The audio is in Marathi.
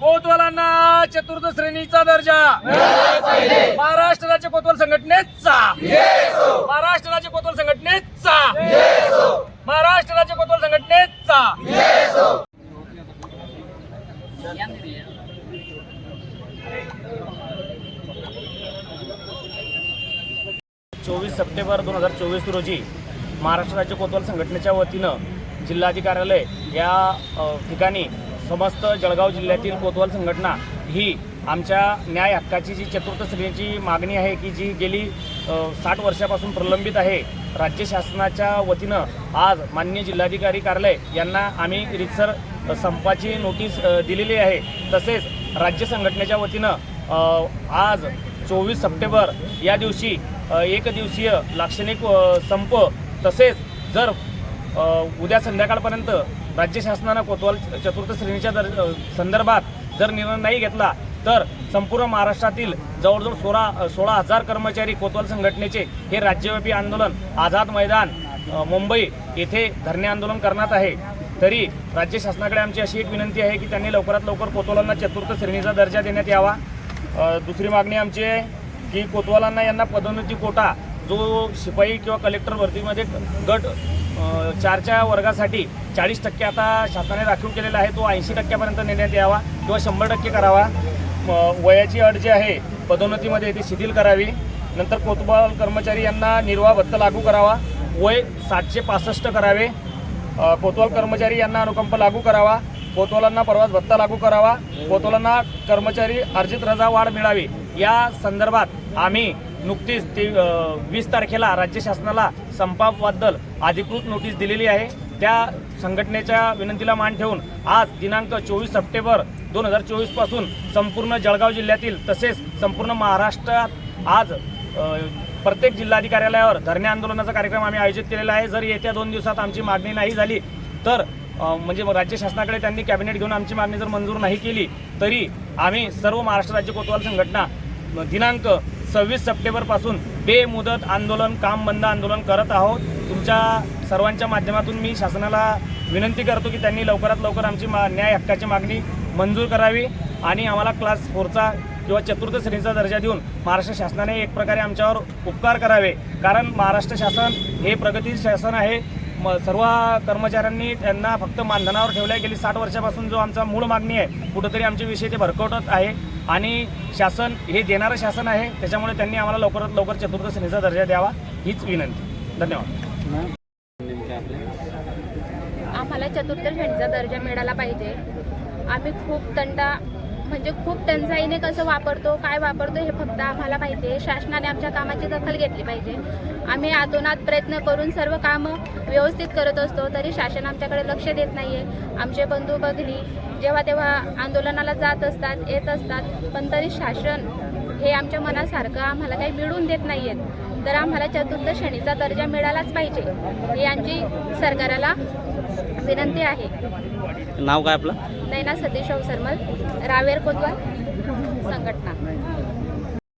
कोतवालांना चतुर्थ श्रेणीचा दर्जा. महाराष्ट्र राज्य कोतवाल संघटनेचा. महाराष्ट्र राज्य कोतवाल संघटनेचा. महाराष्ट्र राज्य कोतवाल संघटनेचा. चोवीस सप्टेंबर दोन हजार चोवीस रोजी महाराष्ट्र राज्य कोतवाल संघटनेच्या वतीनं जिल्हाधिकार्यालय या ठिकाणी समस्त जळगाव जिल्ह्यातील कोतवाल संघटना ही आमच्या न्याय हक्काची जी चतुर्थ श्रेणीची मागणी आहे की जी गेली साठ वर्षापासून प्रलंबित आहे राज्य शासनाच्या वतीनं आज माननीय जिल्हाधिकारी कार्यालय यांना आम्ही रितसर संपाची नोटीस दिलेली आहे. तसेच राज्य संघटनेच्या वतीनं आज चोवीस सप्टेंबर या दिवशी एक दिवसीय लाक्षणिक संप तसेच जर उद्या संध्याकाळपर्यंत राज्य शासनानं कोतवाल चतुर्थ श्रेणीच्या दर संदर्भात जर निर्णय नाही घेतला तर संपूर्ण महाराष्ट्रातील जवळजवळ सोळा सोळा हजार कर्मचारी कोतवाल संघटनेचे हे राज्यव्यापी आंदोलन आझाद मैदान मुंबई येथे धरणे आंदोलन करण्यात आहे. तरी राज्य शासनाकडे आमची अशी एक विनंती आहे की त्यांनी लवकरात लवकर कोतवालांना चतुर्थ श्रेणीचा दर्जा देण्यात यावा. दुसरी मागणी आमची आहे की कोतवालांना यांना पदोन्नती कोटा जो शिपाई किंवा कलेक्टर भरतीमध्ये गट चारच्या वर्गासाठी चाळीस टक्के आता शासनाने राखीव केलेला आहे तो ऐंशी टक्क्यापर्यंत नेण्यात यावा किंवा शंभर टक्के करावा. वयाची अट जी आहे पदोन्नतीमध्ये ती शिथिल करावी. नंतर कोतबाल कर्मचारी यांना निर्वाह भत्ता लागू करावा. वय सातशे पासष्ट करावे. कोतवाल कर्मचारी यांना अनुकंप लागू करावा. कोतवालांना प्रवास भत्ता लागू करावा. कोतवालांना कर्मचारी अर्जित रजा वाढ मिळावी. या संदर्भात आम्ही नुकतीच ते वीस तारखेला राज्य शासनाला संपाबद्दल अधिकृत नोटीस दिलेली आहे. त्या संघटनेच्या विनंतीला मान ठेवून आज दिनांक चोवीस सप्टेंबर दोन हजार चोवीसपासून संपूर्ण जळगाव जिल्ह्यातील तसेच संपूर्ण महाराष्ट्रात आज प्रत्येक प्रत्येक जिल्हाधिकार्यालयावर धरणे आंदोलनाचा कार्यक्रम आम्ही आयोजित केलेला आहे. जर येत्या दोन दिवसात आमची मागणी नाही झाली तर म्हणजे राज्य शासनाकडे त्यांनी कॅबिनेट घेऊन आमची मागणी जर मंजूर नाही केली तरी आम्ही सर्व महाराष्ट्र राज्य कोतवाल संघटना दिनांक सव्वीस सप्टेंबरपासून बेमुदत आंदोलन काम बंद आंदोलन करत आहोत. तुमच्या सर्वांच्या माध्यमातून मी शासनाला विनंती करतो की त्यांनी लवकरात लवकर आमची मा न्याय हक्काची मागणी मंजूर करावी आणि आम्हाला क्लास फोरचा किंवा चतुर्थ श्रेणीचा दर्जा देऊन महाराष्ट्र शासनाने एक प्रकारे आमच्यावर उपकार करावे. कारण महाराष्ट्र शासन हे प्रगती शासन आहे. म सर्व कर्मचाऱ्यांनी त्यांना फक्त मानधनावर ठेवल्या गेली साठ वर्षापासून जो आमचा मूळ मागणी आहे कुठंतरी आमचे विषय ते भरकवत आहे. आणि शासन हे देणारं शासन आहे त्याच्यामुळे त्यांनी आम्हाला लवकरात लवकर चतुर्थ श्रेणीचा दर्जा द्यावा हीच विनंती. धन्यवाद. आम्हाला चतुर्थ श्रेणीचा दर्जा मिळाला पाहिजे. आम्ही खूप तंटा म्हणजे खूप टंचाईने कसं वापरतो काय वापरतो हे फक्त आम्हाला माहिती आहे. शासनाने आमच्या कामाची दखल घेतली पाहिजे. आम्ही आतोनात प्रयत्न करून सर्व कामं व्यवस्थित करत असतो तरी शासन आमच्याकडे लक्ष देत नाही आहे आमचे बंधू भगिनी जेव्हा तेव्हा आंदोलनाला जात असतात येत असतात पण तरी शासन हे आमच्या मनासारखं आम्हाला काही मिळून देत नाही आहेत तर आम्हाला चतुर्थ श्रेणीचा दर्जा मिळालाच पाहिजे. ही आमची सरकाराला विनंती आहे. नाव काय आपलं? नैना सतीश सरमल. रावेर कोतवाल. संघटना.